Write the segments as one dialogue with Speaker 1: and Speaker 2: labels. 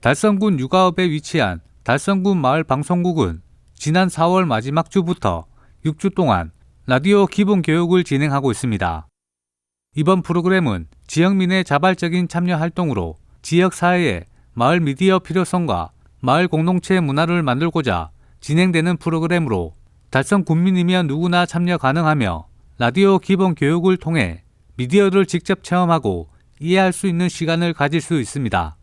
Speaker 1: 달성군 육아읍에 위치한 달성군 마을 방송국은 지난 4월 마지막 주부터 6주 동안 라디오 기본 교육을 진행하고 있습니다. 이번 프로그램은 지역민의 자발적인 참여 활동으로 지역 사회의 마을 미디어 필요성과 마을 공동체 문화를 만들고자 진행되는 프로그램으로 달성 군민이면 누구나 참여 가능하며 라디오 기본 교육을 통해 미디어를 직접 체험하고 이해할 수 있는 시간을 가질 수 있습니다.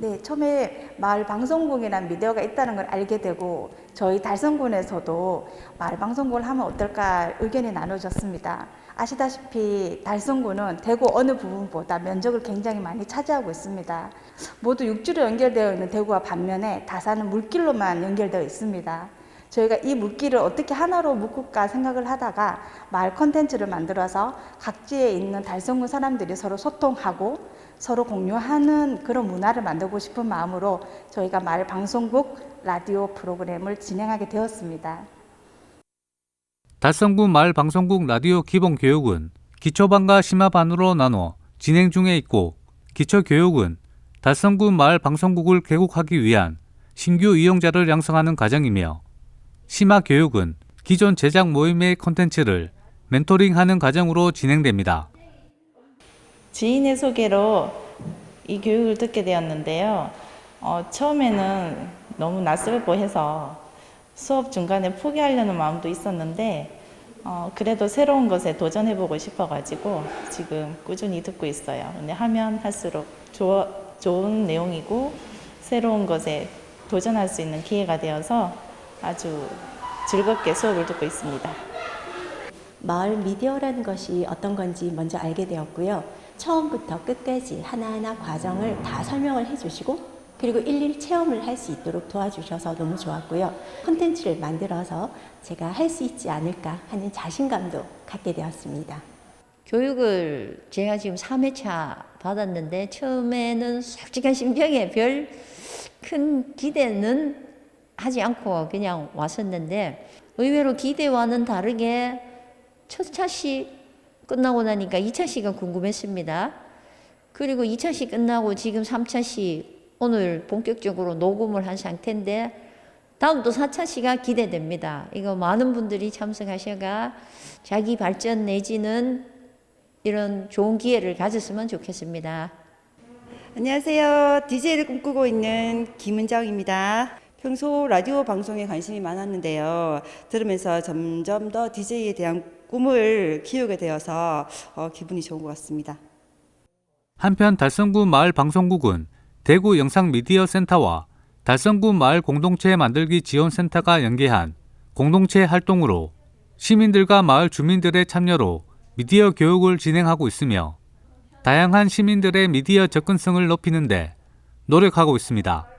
Speaker 2: 네, 처음에 마을 방송국이라는 미디어가 있다는 걸 알게 되고 저희 달성군에서도 마을 방송국을 하면 어떨까 의견이 나눠졌습니다. 아시다시피 달성군은 대구 어느 부분보다 면적을 굉장히 많이 차지하고 있습니다. 모두 육지로 연결되어 있는 대구와 반면에 다산은 물길로만 연결되어 있습니다. 저희가 이 물길을 어떻게 하나로 묶을까 생각을 하다가 마을 컨텐츠를 만들어서 각지에 있는 달성군 사람들이 서로 소통하고 서로 공유하는 그런 문화를 만들고 싶은 마음으로 저희가 마을 방송국 라디오 프로그램을 진행하게 되었습니다.
Speaker 1: 달성군 마을 방송국 라디오 기본 교육은 기초반과 심화반으로 나눠 진행 중에 있고 기초 교육은 달성군 마을 방송국을 개국하기 위한 신규 이용자를 양성하는 과정이며 심화 교육은 기존 제작 모임의 콘텐츠를 멘토링하는 과정으로 진행됩니다.
Speaker 3: 지인의 소개로 이 교육을 듣게 되었는데요. 어, 처음에는 너무 낯설고 해서 수업 중간에 포기하려는 마음도 있었는데 어, 그래도 새로운 것에 도전해보고 싶어가지고 지금 꾸준히 듣고 있어요. 근데 하면 할수록 좋아, 좋은 내용이고 새로운 것에 도전할 수 있는 기회가 되어서 아주 즐겁게 수업을 듣고 있습니다.
Speaker 4: 마을 미디어라는 것이 어떤 건지 먼저 알게 되었고요. 처음부터 끝까지 하나하나 과정을 다 설명을 해주시고 그리고 일일 체험을 할 수 있도록 도와주셔서 너무 좋았고요. 콘텐츠를 만들어서 제가 할 수 있지 않을까 하는 자신감도 갖게 되었습니다.
Speaker 5: 교육을 제가 지금 3회차 받았는데 처음에는 솔직한 심정에 별 큰 기대는 하지 않고 그냥 왔었는데 의외로 기대와는 다르게 첫 차시 끝나고 나니까 2차 시가 궁금했습니다. 그리고 2차 시 끝나고 지금 3차 시 오늘 본격적으로 녹음을 한 상태인데 다음 또 4차 시가 기대됩니다. 이거 많은 분들이 참석하셔가 자기 발전 내지는 이런 좋은 기회를 가졌으면 좋겠습니다.
Speaker 6: 안녕하세요. DJ를 꿈꾸고 있는 김은정입니다. 평소 라디오 방송에 관심이 많았는데요. 들으면서 점점 더 DJ에 대한 꿈을 키우게 되어서 어, 기분이 좋은 것 같습니다.
Speaker 1: 한편 달성군 마을 방송국은 대구 영상 미디어 센터와 달성군 마을 공동체 만들기 지원 센터가 연계한 공동체 활동으로 시민들과 마을 주민들의 참여로 미디어 교육을 진행하고 있으며 다양한 시민들의 미디어 접근성을 높이는데 노력하고 있습니다.